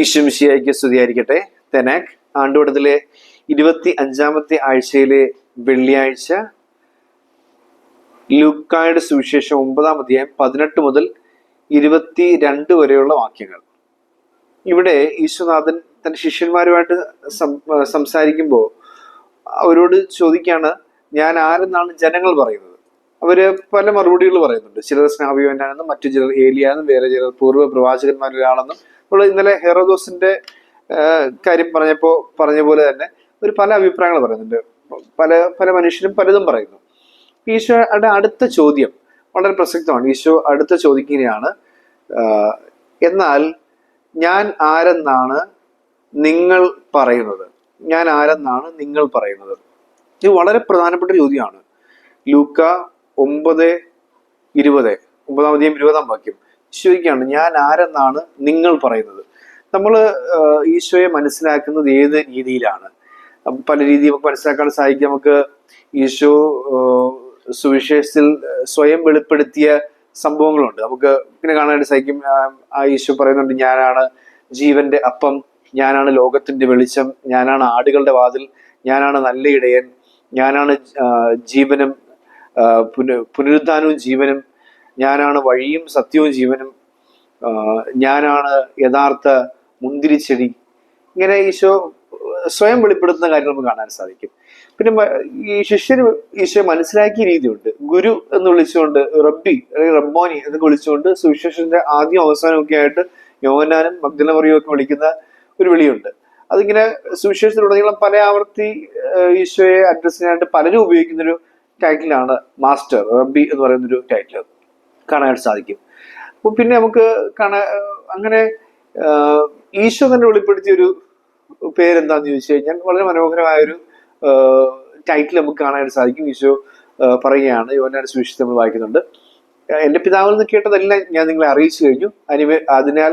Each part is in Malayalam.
ഈശ്വംശിയായിക്ക് സ്തുതിയായിരിക്കട്ടെ. തെനാക് ആണ്ടുവടത്തിലെ ഇരുപത്തി അഞ്ചാമത്തെ ആഴ്ചയിലെ വെള്ളിയാഴ്ച ലൂക്കായുടെ സുവിശേഷം ഒമ്പതാം അധ്യായം പതിനെട്ട് മുതൽ ഇരുപത്തി രണ്ട് വരെയുള്ള വാക്യങ്ങൾ. ഇവിടെ ഈശ്വനാഥൻ തന്റെ ശിഷ്യന്മാരുമായിട്ട് സംസാരിക്കുമ്പോൾ അവരോട് ചോദിക്കുകയാണ് ഞാൻ ആരെന്നാണ് ജനങ്ങൾ പറയുന്നത്? അവർ പല മറുപടികൾ പറയുന്നുണ്ട്. ചിലർ സ്നാവിയോനാണെന്നും മറ്റു ചിലർ ഏലിയാണെന്നും വേറെ ചിലർ പൂർവ പ്രവാചകന്മാരിലാണെന്നും. നമ്മൾ ഇന്നലെ ഹെറോദോസിന്റെ കാര്യം പറഞ്ഞപ്പോ പറഞ്ഞ പോലെ തന്നെ ഒരു പല അഭിപ്രായങ്ങൾ പറയുന്നുണ്ട്. പല പല മനുഷ്യരും പലതും പറയുന്നു. ഈശോയുടെ അടുത്ത ചോദ്യം വളരെ പ്രസക്തമാണ്. ഈശോ അടുത്ത ചോദിക്കുകയാണ് എന്നാൽ ഞാൻ ആരെന്നാണ് നിങ്ങൾ പറയുന്നത്? ഞാൻ ആരെന്നാണ് നിങ്ങൾ പറയുന്നത്? ഇത് വളരെ പ്രധാനപ്പെട്ട ചോദ്യമാണ്. ലൂക്ക ഒമ്പത് ഇരുപത്. ഒമ്പതാം അധികം ഇരുപതാം വാക്യം. ഈശോയ്ക്കാണ് ഞാൻ ആരെന്നാണ് നിങ്ങൾ പറയുന്നത്. നമ്മൾ ഈശോയെ മനസ്സിലാക്കുന്നത് ഏത് രീതിയിലാണ്? പല രീതിയിൽ നമുക്ക് മനസ്സിലാക്കാൻ സാധിക്കും. നമുക്ക് ഈശോ സുവിശേഷത്തിൽ സ്വയം വെളിപ്പെടുത്തിയ സംഭവങ്ങളുണ്ട്. നമുക്ക് ഇങ്ങനെ കാണാനായിട്ട് സാധിക്കും. ആ, ഈശോ പറയുന്നുണ്ട് ഞാനാണ് ജീവന്റെ അപ്പം. ഞാനാണ് ലോകത്തിന്റെ വെളിച്ചം. ഞാനാണ് ആടുകളുടെ വാതിൽ. ഞാനാണ് നല്ല ഇടയൻ. ഞാനാണ് ജീവനം പുന- പുനരുദ്ധാനവും ജീവനും ഞാനാണ് വഴിയും സത്യവും ജീവനും ഞാനാണ് യഥാർത്ഥ മുന്തിരിച്ചെടി ഇങ്ങനെ ഈശോ സ്വയം വെളിപ്പെടുത്തുന്ന കാര്യങ്ങൾ നമുക്ക് കാണാൻ സാധിക്കും. പിന്നെ ഈ ശിഷ്യർ ഈശോ മനസ്സിലാക്കിയ രീതിയുണ്ട്. ഗുരു എന്ന് വിളിച്ചുകൊണ്ട് റബ്ബി അല്ലെങ്കിൽ റബ്ബോനി എന്നൊക്കെ വിളിച്ചുകൊണ്ട് സുവിശേഷന്റെ ആദ്യം അവസാനമൊക്കെ ആയിട്ട് യോവനാനും ഒക്കെ വിളിക്കുന്ന ഒരു വിളിയുണ്ട്. അതിങ്ങനെ സുവിശേഷത്തിലുടനീളം പല ആവർത്തി ഈശോയെ അഡ്രസ്സിനായിട്ട് പലരും ഉപയോഗിക്കുന്ന ഒരു ടൈറ്റിലാണ് മാസ്റ്റർ റബ്ബി എന്ന് പറയുന്ന ഒരു ടൈറ്റിൽ കാണാനായിട്ട് സാധിക്കും. അപ്പൊ പിന്നെ നമുക്ക് കാണാ അങ്ങനെ ഈശോ തന്നെ വെളിപ്പെടുത്തിയ ഒരു പേരെന്താന്ന് ചോദിച്ചു കഴിഞ്ഞാൽ വളരെ മനോഹരമായ ഒരു ടൈറ്റിൽ നമുക്ക് കാണാനായിട്ട് സാധിക്കും. ഈശോ പറയുകയാണ് യോനാട് സുവിശേഷം നമ്മൾ വായിക്കുന്നുണ്ട്. എന്റെ പിതാവിൽ നിന്ന് കേട്ടതെല്ലാം ഞാൻ നിങ്ങളെ അറിയിച്ചു കഴിഞ്ഞു. അനിമേ അതിനാൽ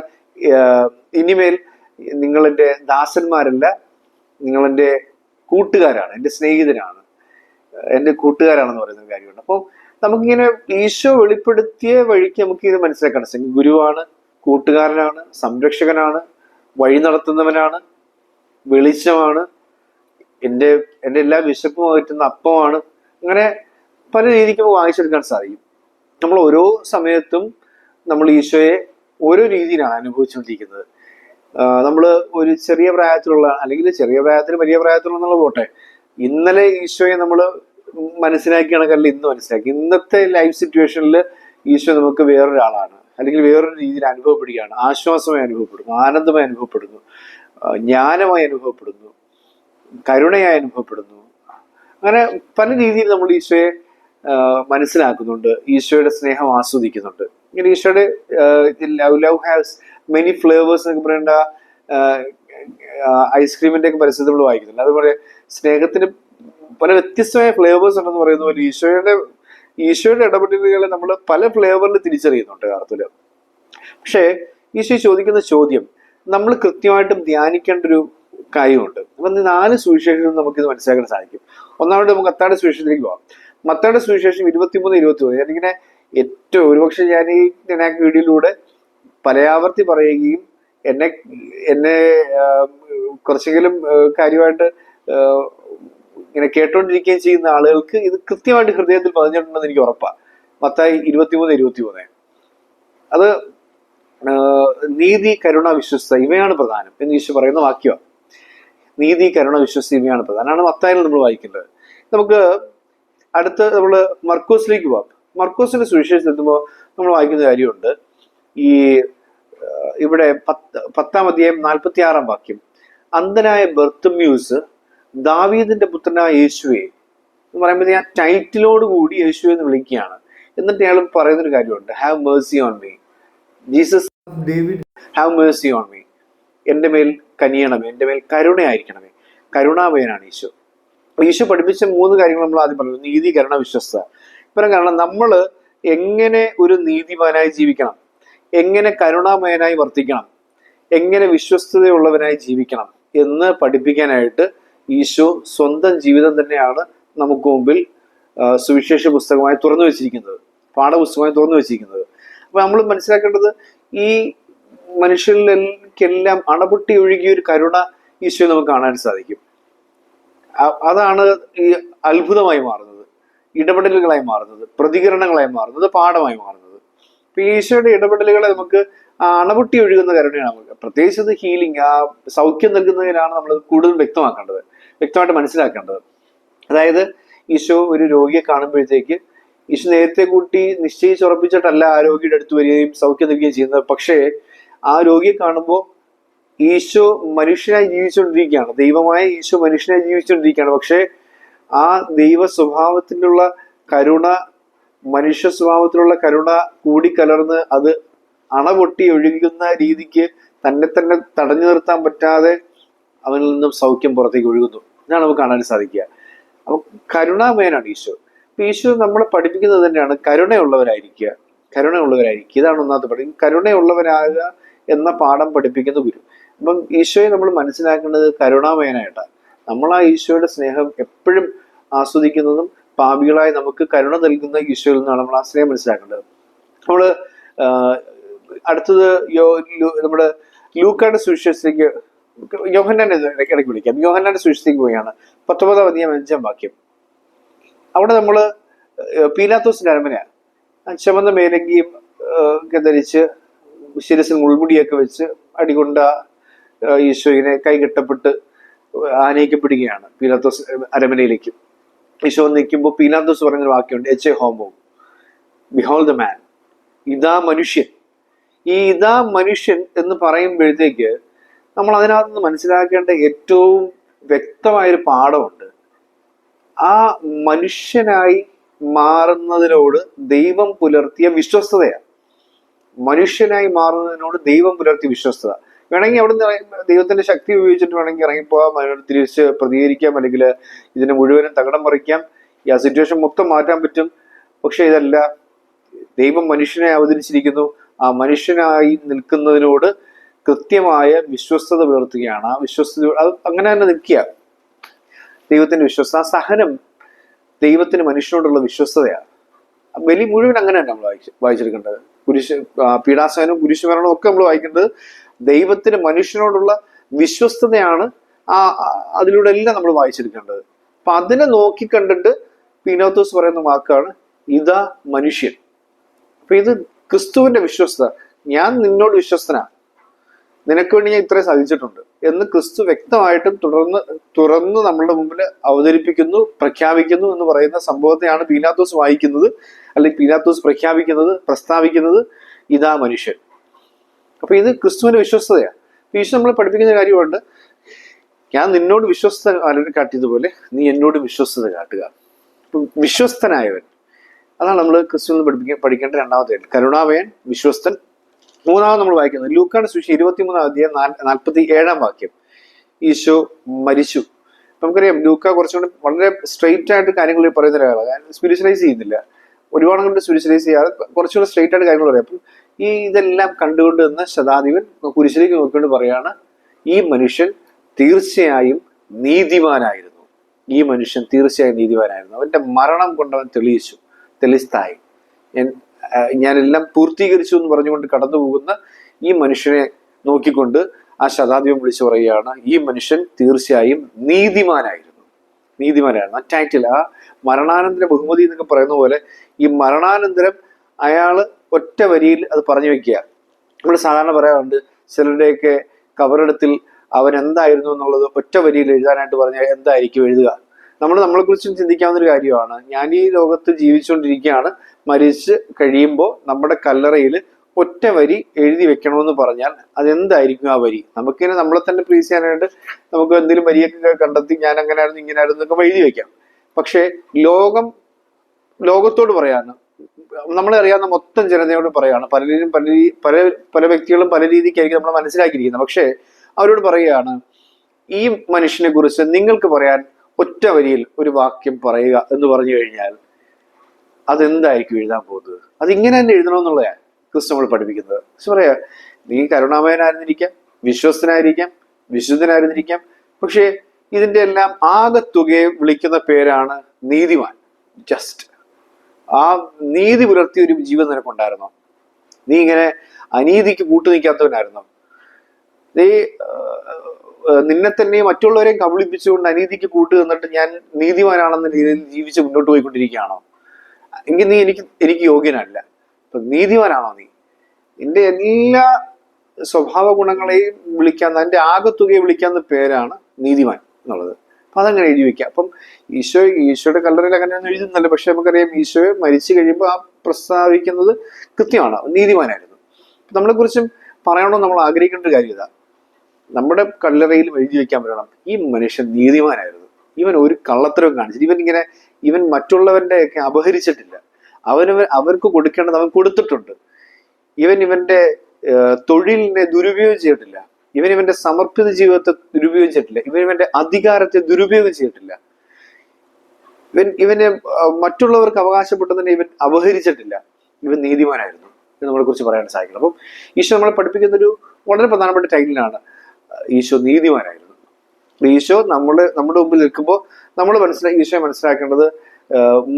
ഇനിമേൽ നിങ്ങളെന്റെ ദാസന്മാരല്ല നിങ്ങളെന്റെ കൂട്ടുകാരാണ് എന്റെ സ്നേഹിതരാണ്. എന്റെ കൂട്ടുകാരാണെന്ന് പറയുന്ന ഒരു കാര്യമുണ്ട്. അപ്പോൾ നമുക്കിങ്ങനെ ഈശോ വെളിപ്പെടുത്തിയ വഴിക്ക് നമുക്ക് ഇത് മനസ്സിലാക്കണം. സാധിക്കും ഗുരുവാണ് കൂട്ടുകാരനാണ് സംരക്ഷകനാണ് വഴി നടത്തുന്നവനാണ് വെളിച്ചമാണ് എന്റെ എന്റെ എല്ലാ വിശപ്പും അകറ്റുന്ന അപ്പമാണ്. അങ്ങനെ പല രീതിക്ക് വാങ്ങിച്ചെടുക്കാൻ സാധിക്കും. നമ്മൾ ഓരോ സമയത്തും നമ്മൾ ഈശോയെ ഓരോ രീതിയിലാണ് അനുഭവിച്ചുകൊണ്ടിരിക്കുന്നത്. നമ്മൾ ഒരു ചെറിയ പ്രായത്തിലുള്ള അല്ലെങ്കിൽ ചെറിയ പ്രായത്തിൽ വലിയ പ്രായത്തിലുള്ള പോട്ടെ ഇന്നലെ ഈശോയെ നമ്മൾ മനസ്സിലാക്കി കണക്കല്ല ഇന്ന് മനസ്സിലാക്കി. ഇന്നത്തെ ലൈഫ് സിറ്റുവേഷനിൽ ഈശോ നമുക്ക് വേറൊരാളാണ്. അല്ലെങ്കിൽ വേറൊരു രീതിയിൽ അനുഭവപ്പെടുകയാണ്. ആശ്വാസമായി അനുഭവപ്പെടുന്നു ആനന്ദമായി അനുഭവപ്പെടുന്നു ജ്ഞാനമായി അനുഭവപ്പെടുന്നു കരുണയായി അനുഭവപ്പെടുന്നു. അങ്ങനെ പല രീതിയിൽ നമ്മൾ ഈശോയെ മനസ്സിലാക്കുന്നുണ്ട് ഈശോയുടെ സ്നേഹം ആസ്വദിക്കുന്നുണ്ട്. ഇങ്ങനെ ഈശോയുടെ love love has many flavours എന്നൊക്കെ പറയേണ്ട ഐസ്ക്രീമിന്റെ ഒക്കെ പരസ്യത്തിൽ നമ്മൾ വായിക്കുന്നുണ്ട്. അതുപോലെ സ്നേഹത്തിന് പല വ്യത്യസ്തമായ ഫ്ലേവേഴ്സ് ഉണ്ടെന്ന് പറയുന്ന പോലെ ഈശോയുടെ ഈശോയുടെ ഇടപെടലുകളെ നമ്മൾ പല ഫ്ലേവറിൽ തിരിച്ചറിയുന്നുണ്ട് യഥാർത്ഥത്തിൽ പക്ഷേ ഈശോ ചോദിക്കുന്ന ചോദ്യം നമ്മൾ കൃത്യമായിട്ടും ധ്യാനിക്കേണ്ട ഒരു കാര്യമുണ്ട്. അപ്പൊ നാല് സുവിശേഷങ്ങളും നമുക്ക് ഇത് മനസ്സിലാക്കാൻ സാധിക്കും. ഒന്നാമത് നമുക്ക് അത്താടെ സുവിശേഷത്തിലേക്ക് പോവാം. മത്താടെ സുവിശേഷം ഇരുപത്തിമൂന്ന് ഇരുപത്തി മൂന്ന് ഞാനിങ്ങനെ ഏറ്റവും ഒരുപക്ഷെ ഞാൻ ഈ ഞാൻ വീഡിയോയിലൂടെ പലയാവർത്തി പറയുകയും എന്നെ എന്നെ കുറച്ചെങ്കിലും കാര്യമായിട്ട് ഇങ്ങനെ കേട്ടോണ്ടിരിക്കുകയും ചെയ്യുന്ന ആളുകൾക്ക് ഇത് കൃത്യമായിട്ട് ഹൃദയത്തിൽ പതിഞ്ഞിട്ടുണ്ടെന്ന് എനിക്ക് ഉറപ്പാണ് മത്തായി ഇരുപത്തിമൂന്ന് ഇരുപത്തിമൂന്ന്. അത് നീതി കരുണ വിശ്വസ്ത ഇവയാണ് പ്രധാനം. എന്ന് ഈശോ പറയുന്ന വാക്യമാണ് നീതി കരുണ വിശ്വസ്ത ഇവയാണ് പ്രധാനം. ആണ് മത്തായിൽ നമ്മൾ വായിക്കേണ്ടത്. നമുക്ക് അടുത്ത് നമ്മൾ മർക്കോസിലേക്ക് പോവാം. മർക്കോസിന്റെ സുവിശേഷത്തിൽ എത്തുമ്പോൾ നമ്മൾ വായിക്കുന്ന കാര്യമുണ്ട്. ഈ ഇവിടെ പത്ത് പത്താം അധ്യായം നാൽപ്പത്തി ആറാം വാക്യം. അന്ധനായ ബർത്തമ്യൂസ് ദാവീദിന്റെ പുത്രനായ യേശുവെ എന്ന് പറയുമ്പോൾ ഞാൻ ടൈറ്റിലോട് കൂടി യേശു എന്ന് വിളിക്കുകയാണ്. എന്നിട്ട് അയാൾ പറയുന്നൊരു കാര്യമുണ്ട്. Have mercy on me Jesus David have mercy on me എന്റെ മേൽ കനിയണമേ. എന്റെ മേൽ കരുണയായിരിക്കണമേ. കരുണാമയനാണ് ഈശോ ഈശോ പഠിപ്പിച്ച മൂന്ന് കാര്യങ്ങൾ നമ്മൾ ആദ്യം പറഞ്ഞു. നീതി കരുണ വിശ്വസ്ത ഇപ്പം കാരണം നമ്മൾ എങ്ങനെ ഒരു നീതിമാനായി ജീവിക്കണം? എങ്ങനെ കരുണാമയനായി വർത്തിക്കണം? എങ്ങനെ വിശ്വസ്തതയുള്ളവനായി ജീവിക്കണം? എന്ന് പഠിപ്പിക്കാനായിട്ട് ഈശോ സ്വന്തം ജീവിതം തന്നെയാണ് നമുക്ക് മുമ്പിൽ സുവിശേഷ പുസ്തകമായി തുറന്നു വെച്ചിരിക്കുന്നത്. പാഠപുസ്തകമായി തുറന്നു വെച്ചിരിക്കുന്നത്. അപ്പൊ നമ്മൾ മനസ്സിലാക്കേണ്ടത് ഈ മനുഷ്യരിലെല്ലാം അണപൊട്ടി ഒഴുകിയ ഒരു കരുണ ഈശോയെ നമുക്ക് കാണാൻ സാധിക്കും. അതാണ് ഈ അത്ഭുതമായി മാറുന്നത്. ഇടപെടലുകളായി മാറുന്നത്. പ്രതികരണങ്ങളായി മാറുന്നത്. പാഠമായി മാറുന്നത്. ഇപ്പൊ ഈ ഈശോയുടെ ഇടപെടലുകളെ നമുക്ക് അണപൊട്ടി ഒഴുകുന്ന കരുണയാണ് നമുക്ക്. പ്രത്യേകിച്ച് അത് ഹീലിംഗ് ആ സൗഖ്യം നൽകുന്നതിലാണ് നമ്മൾ കൂടുതൽ വ്യക്തമാക്കേണ്ടത്. വ്യക്തമായിട്ട് മനസ്സിലാക്കേണ്ടത്. അതായത് ഈശോ ഒരു രോഗിയെ കാണുമ്പോഴത്തേക്ക് ഈശോ നേരത്തെ കൂട്ടി നിശ്ചയിച്ചുറപ്പിച്ചിട്ടല്ല ആ രോഗിയുടെ അടുത്ത് വരികയും സൗഖ്യം നൽകുകയും ചെയ്യുന്നത്. പക്ഷേ ആ രോഗിയെ കാണുമ്പോൾ ഈശോ മനുഷ്യനായി ജീവിച്ചുകൊണ്ടിരിക്കുകയാണ്. ദൈവമായ ഈശോ മനുഷ്യനായി ജീവിച്ചുകൊണ്ടിരിക്കുകയാണ്. പക്ഷേ ആ ദൈവ സ്വഭാവത്തിലുള്ള കരുണ മനുഷ്യ സ്വഭാവത്തിലുള്ള കരുണ കൂടിക്കലർന്ന് അത് അണപൊട്ടി ഒഴുകുന്ന രീതിക്ക് തന്നെ തന്നെ തടഞ്ഞു നിർത്താൻ പറ്റാതെ അവനിൽ നിന്നും സൗഖ്യം പുറത്തേക്ക് ഒഴുകുന്നു. ഇതാണ് നമുക്ക് കാണാൻ സാധിക്കുക. അപ്പൊ കരുണാമയനാണ് ഈശോ. അപ്പൊ ഈശോ നമ്മളെ പഠിപ്പിക്കുന്നത് തന്നെയാണ് കരുണയുള്ളവരായിരിക്കുക. കരുണയുള്ളവരായിരിക്കുക. ഇതാണ് ഒന്നാമത്തെ പഠിക്കും കരുണയുള്ളവരാകുക എന്ന പാഠം പഠിപ്പിക്കുന്ന ഗുരു. അപ്പം ഈശോയെ നമ്മൾ മനസ്സിലാക്കേണ്ടത് കരുണാമയനായിട്ടാണ് നമ്മൾ ആ ഈശോയുടെ സ്നേഹം എപ്പോഴും ആസ്വദിക്കുന്നതും പാപികളായി നമുക്ക് കരുണ നൽകുന്ന ഈശോയിൽ നിന്നാണ് നമ്മൾ ആ സ്നേഹം മനസ്സിലാക്കേണ്ടത്. നമ്മൾ അടുത്തത് യോ നമ്മുടെ ലൂക്കാട് സുവിശേഷത്തിലേക്ക് യോഹന്നാനെ ഇടയ്ക്ക് വിളിക്കാം. യോഹന്നാന്റെ സുവിശേഷത്തിലേക്ക് പോവുകയാണ്. പത്തൊമ്പതാം അധികം അഞ്ചാം വാക്യം. അവിടെ നമ്മൾ പീലാത്തോസിന്റെ അരമനയാണ് ചമന്ന മേലങ്കിയും ഒക്കെ ധരിച്ച് ശിരസിൽ മുൾമുടിയൊക്കെ വെച്ച് അടികൊണ്ട ഈശോയിനെ കൈകെട്ടപ്പെട്ട് ആനയിക്കപ്പെടുകയാണ് പീലാത്തോസ് അരമനയിലേക്ക്. ഈശോ നിൽക്കുമ്പോൾ പീലാന്തോസ് പറഞ്ഞൊരു വാക്യമുണ്ട് എച്ച് എ ഹോമോ ബിഹോൾ ദ മാൻ ഇതാ മനുഷ്യൻ. ഈ ഇതാ മനുഷ്യൻ എന്ന് പറയുമ്പോഴത്തേക്ക് നമ്മൾ അതിനകത്ത് നിന്ന് മനസ്സിലാക്കേണ്ട ഏറ്റവും വ്യക്തമായൊരു പാഠമുണ്ട്. ആ മനുഷ്യനായി മാറുന്നതിനോട് ദൈവം പുലർത്തിയ വിശ്വസ്തതയാണ്. മനുഷ്യനായി മാറുന്നതിനോട് ദൈവം പുലർത്തിയ വിശ്വസ്തത. വേണമെങ്കിൽ അവിടുന്ന് ഇറങ്ങി- ദൈവത്തിന്റെ ശക്തി ഉപയോഗിച്ചിട്ട് വേണമെങ്കിൽ ഇറങ്ങിപ്പോകാം അതിനോട് തിരിച്ച് പ്രതികരിക്കാം അല്ലെങ്കിൽ ഇതിനെ മുഴുവനും തകടം മറിക്കാം ഈ ആ സിറ്റുവേഷൻ മൊത്തം മാറ്റാൻ പറ്റും. പക്ഷെ ഇതല്ല ദൈവം മനുഷ്യനെ അവതരിച്ചിരിക്കുന്നു. ആ മനുഷ്യനായി നിൽക്കുന്നതിനോട് കൃത്യമായ വിശ്വസ്തത പുലർത്തുകയാണ്. ആ വിശ്വസ്ത അത് അങ്ങനെ തന്നെ നിൽക്കുക. ദൈവത്തിന്റെ വിശ്വസ്ത ആ സഹനം ദൈവത്തിന് മനുഷ്യനോടുള്ള വിശ്വസ്തതയാണ്. ബലി മുഴുവൻ അങ്ങനെ തന്നെ നമ്മൾ വായിച്ച് വായിച്ചെടുക്കേണ്ടത്. കുരിശ് പീഡാസഹനവും കുരിശുമരണവും ഒക്കെ നമ്മൾ വായിക്കേണ്ടത് ദൈവത്തിന് മനുഷ്യനോടുള്ള വിശ്വസ്തതയാണ് ആ അതിലൂടെ എല്ലാം നമ്മൾ വായിച്ചെടുക്കേണ്ടത്. അപ്പൊ അതിനെ നോക്കി കണ്ടിട്ട് പീനോത്തോസ് പറയുന്ന വാക്കാണ് ഇതാ മനുഷ്യൻ. അപ്പൊ ഇത് ക്രിസ്തുവിന്റെ വിശ്വസ്ത ഞാൻ നിന്നോട് വിശ്വസ്തനാ. നിനക്ക് വേണ്ടി ഞാൻ ഇത്രയും സാധിച്ചിട്ടുണ്ട് എന്ന് ക്രിസ്തു വ്യക്തമായിട്ടും തുടർന്ന് തുറന്ന് നമ്മളുടെ മുമ്പിൽ അവതരിപ്പിക്കുന്നു പ്രഖ്യാപിക്കുന്നു എന്ന് പറയുന്ന സംഭവത്തെയാണ് പീനാത്തോസ് വായിക്കുന്നത്. അല്ലെങ്കിൽ പീനാത്തോസ് പ്രഖ്യാപിക്കുന്നത് പ്രസ്താവിക്കുന്നത് ഇതാ മനുഷ്യൻ. അപ്പൊ ഇത് ക്രിസ്തുവിന്റെ വിശ്വസ്തതയാണ് അപ്പൊ ഈശോ നമ്മൾ പഠിപ്പിക്കുന്ന കാര്യമുണ്ട്. ഞാൻ നിന്നോട് വിശ്വസ്ത കാട്ടിയതുപോലെ നീ എന്നോട് വിശ്വസ്തത കാട്ടുക. അപ്പൊ വിശ്വസ്തനായവൻ. അതാണ് നമ്മൾ ക്രിസ്തുവിൽ നിന്ന് പഠിപ്പിക്കാൻ പഠിക്കേണ്ട രണ്ടാമത്തെ കരുണാവയൻ വിശ്വസ്തൻ. മൂന്നാമത് നമ്മൾ വായിക്കുന്നത് ലൂക്കാണ് സുശി ഇരുപത്തിമൂന്നാം അധ്യായം നാൽപ്പത്തി ഏഴാം വാക്യം. ഈശോ മരിച്ചു. നമുക്കറിയാം ലൂക്ക കുറച്ചുകൂടി വളരെ സ്ട്രെയിറ്റ് ആയിട്ട് കാര്യങ്ങൾ പറയുന്ന ഒരാളാണ്. സ്പിരിച്വലൈസ് ചെയ്യുന്നില്ല. ഒരുപാട് കൊണ്ട് സ്പിരിച്വലൈസ് ചെയ്യാതെ കുറച്ചുകൂടി സ്ട്രെയിറ്റ് ആയിട്ട് കാര്യങ്ങൾ പറയാം. അപ്പം ഈ ഇതെല്ലാം കണ്ടുകൊണ്ട് നിന്ന് ശതാധിപൻ കുരിശിലേക്ക് നോക്കിക്കൊണ്ട് പറയാണ് ഈ മനുഷ്യൻ തീർച്ചയായും നീതിമാനായിരുന്നു. ഈ മനുഷ്യൻ തീർച്ചയായും നീതിമാനായിരുന്നു. അവന്റെ മരണം കൊണ്ടവൻ തെളിയിച്ചു. ആ, ഞാനെല്ലാം പൂർത്തീകരിച്ചു എന്ന് പറഞ്ഞുകൊണ്ട് കടന്നു പോകുന്ന ഈ മനുഷ്യനെ നോക്കിക്കൊണ്ട് ആ ശതാധിപൻ വിളിച്ചു പറയുകയാണ് ഈ മനുഷ്യൻ തീർച്ചയായും നീതിമാനായിരുന്നു. നീതിമാനായിരുന്നു ആ ടൈറ്റിൽ ആ മരണാനന്തര ബഹുമതി എന്നൊക്കെ പറയുന്ന പോലെ ഈ മരണാനന്തരം അയാൾ ഒറ്റ വരിയിൽ അത് പറഞ്ഞു വെക്കുക. നമ്മൾ സാധാരണ പറയാറുണ്ട് ചിലരുടെയൊക്കെ കബറിടത്തിൽ അവൻ എന്തായിരുന്നു എന്നുള്ളത് ഒറ്റ വരിയിൽ എഴുതാനായിട്ട് പറഞ്ഞാൽ എന്തായിരിക്കും എഴുതുക? നമ്മൾ നമ്മളെക്കുറിച്ചും ചിന്തിക്കാവുന്ന ഒരു കാര്യമാണ്. ഞാൻ ഈ ലോകത്ത് ജീവിച്ചുകൊണ്ടിരിക്കുകയാണ്. മരിച്ച് കഴിയുമ്പോൾ നമ്മുടെ കല്ലറയിൽ ഒറ്റ വരി എഴുതി വെക്കണമെന്ന് പറഞ്ഞാൽ അതെന്തായിരിക്കും ആ വരി? നമുക്കിങ്ങനെ നമ്മളെ തന്നെ പ്രീസ് ചെയ്യാനായിട്ട് നമുക്ക് എന്തെങ്കിലും വരിയൊക്കെ കണ്ടെത്തി ഞാൻ അങ്ങനെ ആയിരുന്നു ഇങ്ങനെ ആയിരുന്നു എന്നൊക്കെ എഴുതി വെക്കാം. പക്ഷേ ലോകം ലോകത്തോട് പറയാണ് നമ്മളെ അറിയാവുന്ന മൊത്തം ജനതയോട് പറയുകയാണ് പലരും പല പല പല വ്യക്തികളും പല രീതിക്കായിരിക്കും നമ്മൾ മനസ്സിലാക്കിയിരിക്കുന്നത്. പക്ഷേ അവരോട് പറയുകയാണ് ഈ മനുഷ്യനെ കുറിച്ച് നിങ്ങൾക്ക് പറയാൻ ഒറ്റ വരിയിൽ ഒരു വാക്യം പറയുക എന്ന് പറഞ്ഞു കഴിഞ്ഞാൽ അതെന്തായിരിക്കും എഴുതാൻ പോകുന്നത്? അതിങ്ങനെ തന്നെ എഴുതണമെന്നുള്ളതാണ് ക്രിസ്തു നമ്മൾ പഠിപ്പിക്കുന്നത്. പക്ഷെ പറയാ നീ കരുണാമയനായിരുന്നിരിക്കാം വിശ്വസ്തനായിരിക്കാം വിശുദ്ധനായിരുന്നിരിക്കാം. പക്ഷേ ഇതിന്റെ എല്ലാം ആകത്തുകയെ വിളിക്കുന്ന പേരാണ് നീതിമാൻ. ജസ്റ്റ് ആ നീതി പുലർത്തിയ ഒരു ജീവൻ നിനക്കുണ്ടായിരുന്നോ. നീ ഇങ്ങനെ അനീതിക്ക് കൂട്ടു നീ നിന്നെ തന്നെ മറ്റുള്ളവരെയും കബളിപ്പിച്ചുകൊണ്ട് അനീതിക്ക് കൂട്ടു നിന്നിട്ട് ഞാൻ നീതിമാനാണെന്ന രീതിയിൽ ജീവിച്ച് മുന്നോട്ട് പോയിക്കൊണ്ടിരിക്കുകയാണോ? എങ്കിൽ നീ എനിക്ക് എനിക്ക് യോഗ്യനല്ല. അപ്പൊ നീതിമാനാണോ നീ? നിന്റെ എല്ലാ സ്വഭാവ ഗുണങ്ങളെയും വിളിക്കാൻ അതിന്റെ ആകത്തുകയെ വിളിക്കാവുന്ന പേരാണ് നീതിമാൻ എന്നുള്ളത്. അപ്പൊ അതങ്ങനെ എഴുതി വെക്കാം അപ്പം ഈശോ ഈശോയുടെ കല്ലറയിൽ അങ്ങനെയൊന്നും എഴുതുന്നല്ല പക്ഷെ നമുക്കറിയാം ഈശോയെ മരിച്ചു കഴിയുമ്പോൾ ആ പ്രസ്താവിക്കുന്നത് കൃത്യമാണ്. നീതിമാനായിരുന്നു. നമ്മളെ കുറിച്ചും പറയണമെന്ന് നമ്മൾ ആഗ്രഹിക്കേണ്ട ഒരു കാര്യം ഇതാ. നമ്മുടെ കല്ലറയിലും എഴുതി വെക്കാൻ പറ്റണം ഈ മനുഷ്യൻ നീതിമാനായിരുന്നു. ഇവൻ ഒരു കള്ളത്തരവും കാണിച്ചില്ല. ഇവൻ ഇങ്ങനെ ഇവൻ മറ്റുള്ളവന്റെ ഒക്കെ അപഹരിച്ചിട്ടില്ല. അവനവൻ അവർക്ക് കൊടുക്കേണ്ടത് അവൻ കൊടുത്തിട്ടുണ്ട്. ഇവൻ ഇവന്റെ തൊഴിലിനെ ദുരുപയോഗം ചെയ്തിട്ടില്ല. ഇവൻ ഇവന്റെ സമർപ്പിത ജീവിതത്തെ ദുരുപയോഗിച്ചിട്ടില്ല. ഇവൻ ഇവന്റെ അധികാരത്തെ ദുരുപയോഗം ചെയ്തിട്ടില്ല ഇവൻ ഇവനെ മറ്റുള്ളവർക്ക് അവകാശപ്പെട്ടതിനെ ഇവൻ അപഹരിച്ചിട്ടില്ല. ഇവൻ നീതിമാനായിരുന്നു എന്ന് നമ്മളെ കുറിച്ച് പറയാൻ സാധിക്കണം അപ്പം ഈശോ നമ്മളെ പഠിപ്പിക്കുന്ന ഒരു വളരെ പ്രധാനപ്പെട്ട ടൈറ്റിലാണ് ഈശോ നീതിമാനായിരുന്നു. ഈശോ നമ്മൾ നമ്മുടെ മുമ്പിൽ നിൽക്കുമ്പോൾ നമ്മൾ മനസ്സിലാക്കി ഈശോയെ മനസ്സിലാക്കേണ്ടത്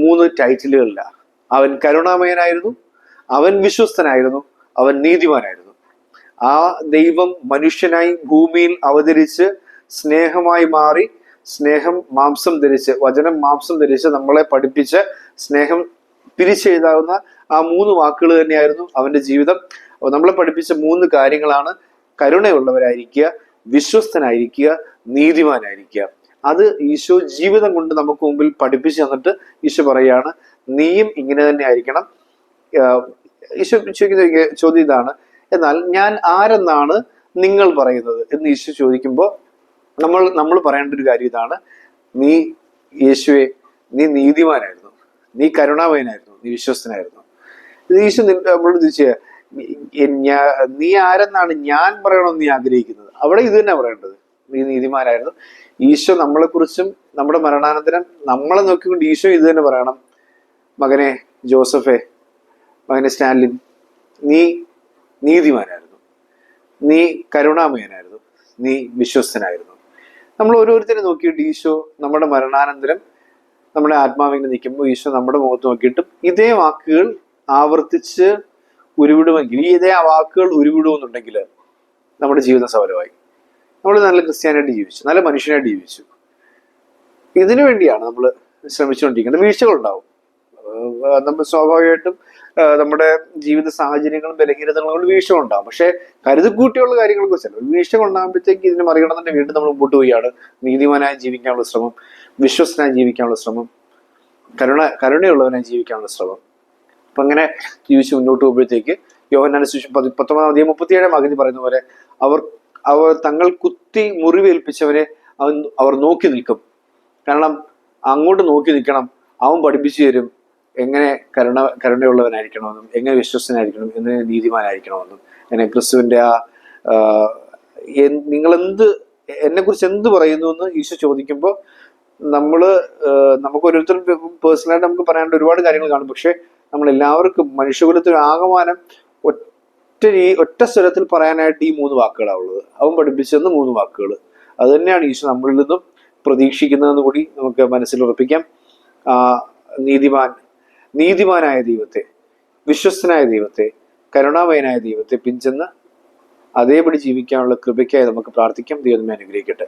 മൂന്ന് ടൈറ്റിലുകളിലാണ്. അവൻ കരുണാമയനായിരുന്നു അവൻ വിശ്വസ്തനായിരുന്നു അവൻ നീതിമാനായിരുന്നു. ആ ദൈവം മനുഷ്യനായി ഭൂമിയിൽ അവതരിച്ച് സ്നേഹമായി മാറി സ്നേഹം മാംസം ധരിച്ച് വചനം മാംസം ധരിച്ച് നമ്മളെ പഠിപ്പിച്ച് സ്നേഹം പിരിച്ചെഴുതാവുന്ന ആ മൂന്ന് വാക്കുകൾ തന്നെയായിരുന്നു അവന്റെ ജീവിതം. നമ്മളെ പഠിപ്പിച്ച മൂന്ന് കാര്യങ്ങളാണ് കരുണയുള്ളവരായിരിക്കുക വിശ്വസ്തനായിരിക്കുക നീതിമാനായിരിക്കുക. അത് ഈശോ ജീവിതം കൊണ്ട് നമുക്ക് മുമ്പിൽ പഠിപ്പിച്ചു തന്നിട്ട് ഈശോ പറയാണ് നീയും ഇങ്ങനെ തന്നെ ആയിരിക്കണം. ഈശോ ചോദിക്കുന്ന ചോദ്യം ഇതാണ് എന്നാൽ ഞാൻ ആരെന്നാണ് നിങ്ങൾ പറയുന്നത് എന്ന് യേശു ചോദിക്കുമ്പോൾ നമ്മൾ നമ്മൾ പറയേണ്ട ഒരു കാര്യം ഇതാണ്. നീ യേശുവെ നീ നീതിമാനായിരുന്നു. നീ കരുണാമയനായിരുന്നു. നീ വിശ്വസ്തനായിരുന്നു. യേശു നമ്മൾ നമ്മളോട് ചോദിച്ച നീ ആരെന്നാണ് ഞാൻ പറയണമെന്ന് നീ ആഗ്രഹിക്കുന്നത്? അവിടെ ഇത് തന്നെ പറയേണ്ടത്. നീ നീതിമാനായിരുന്നു. ഈശോ നമ്മളെക്കുറിച്ചും നമ്മുടെ മരണാനന്തരം നമ്മളെ നോക്കിക്കൊണ്ട് ഈശോ ഇത് തന്നെ പറയണം. മകനെ ജോസഫെ മകനെ സ്റ്റാലിൻ നീ നീതിമാനായിരുന്നു. നീ കരുണാമയനായിരുന്നു. നീ വിശ്വസ്തനായിരുന്നു. നമ്മൾ ഓരോരുത്തരെ നോക്കിയിട്ട് ഈശോ നമ്മുടെ മരണാനന്തരം നമ്മുടെ ആത്മാവിങ്ങനെ നിൽക്കുമ്പോൾ ഈശോ നമ്മുടെ മുഖത്ത് നോക്കിയിട്ടും ഇതേ വാക്കുകൾ ആവർത്തിച്ച് ഉരുവിടുമെങ്കിൽ ഈ ഇതേ വാക്കുകൾ ഉരുവിടുമെന്നുണ്ടെങ്കിൽ നമ്മുടെ ജീവിതം സഫലമായി. നമ്മൾ നല്ല ക്രിസ്ത്യാനായിട്ട് ജീവിച്ചു നല്ല മനുഷ്യനായിട്ട് ജീവിച്ചു. ഇതിനു വേണ്ടിയാണ് നമ്മൾ ശ്രമിച്ചുകൊണ്ടിരിക്കുന്നത്. വീഴ്ചകളുണ്ടാവും. നമ്മൾ സ്വാഭാവികമായിട്ടും നമ്മുടെ ജീവിത സാഹചര്യങ്ങളും ബലഹീനതകളും കൊണ്ട് ഉണ്ടാകും പക്ഷെ കരുതിക്കൂട്ടിയുള്ള കാര്യങ്ങളെ ചില ഒരു വീഴ്ച ഉണ്ടാകുമ്പോഴത്തേക്ക് ഇതിനെ മറികടന്ന് തന്നെ വീണ്ടും നമ്മൾ മുമ്പോട്ട് പോവുകയാണ്. നീതിമാനായി ജീവിക്കാനുള്ള ശ്രമം വിശ്വസനായി ജീവിക്കാനുള്ള ശ്രമം കരുണ കരുണയുള്ളവനായി ജീവിക്കാനുള്ള ശ്രമം. അപ്പൊ അങ്ങനെ ജീവിച്ച് മുന്നോട്ട് പോകുമ്പോഴത്തേക്ക് യോഹന്നാന്റെ ശിശു പതി പത്തൊമ്പതാം അധികം മുപ്പത്തിയേഴാം അഗതി പറയുന്ന പോലെ അവർ അവർ തങ്ങൾ കുത്തി മുറിവേൽപ്പിച്ചവരെ അവൻ അവർ നോക്കി നിൽക്കും. കാരണം അങ്ങോട്ട് നോക്കി നിൽക്കണം. അവൻ പഠിപ്പിച്ചു തരും. എങ്ങനെ കരുണ കരുണയുള്ളവനായിരിക്കണമെന്നും എങ്ങനെ വിശ്വസനായിരിക്കണം എങ്ങനെ നീതിമാനായിരിക്കണമെന്നും എന്നെ ക്രിസ്തുവിന്റെ ആ നിങ്ങളെന്ത് എന്നെ കുറിച്ച് എന്ത് പറയുന്നു എന്ന് ഈശോ ചോദിക്കുമ്പോൾ നമ്മൾ നമുക്ക് ഓരോരുത്തരും പേഴ്സണലായിട്ട് നമുക്ക് പറയാനുള്ള ഒരുപാട് കാര്യങ്ങൾ കാണും. പക്ഷേ നമ്മൾ എല്ലാവർക്കും മനുഷ്യകുലത്തിൽ ആകമാനം ഒറ്റ രീ ഒറ്റ സ്വരത്തിൽ പറയാനായിട്ട് ഈ മൂന്ന് വാക്കുകളാണ് ഉള്ളത്. അവൻ പഠിപ്പിച്ചെന്ന് മൂന്ന് വാക്കുകൾ അത് തന്നെയാണ് ഈശോ നമ്മളിൽ നിന്നും പ്രതീക്ഷിക്കുന്നതെന്ന് കൂടി നമുക്ക് മനസ്സിൽ ഉറപ്പിക്കാം. നീതിമാൻ നീതിമാനായ ദൈവത്തെ വിശ്വസ്തനായ ദൈവത്തെ കരുണാമയനായ ദൈവത്തെ പിഞ്ചെന്ന് അതേപടി ജീവിക്കാനുള്ള കൃപയ്ക്കായി നമുക്ക് പ്രാർത്ഥിക്കാം. ദൈവം അനുഗ്രഹിക്കട്ടെ.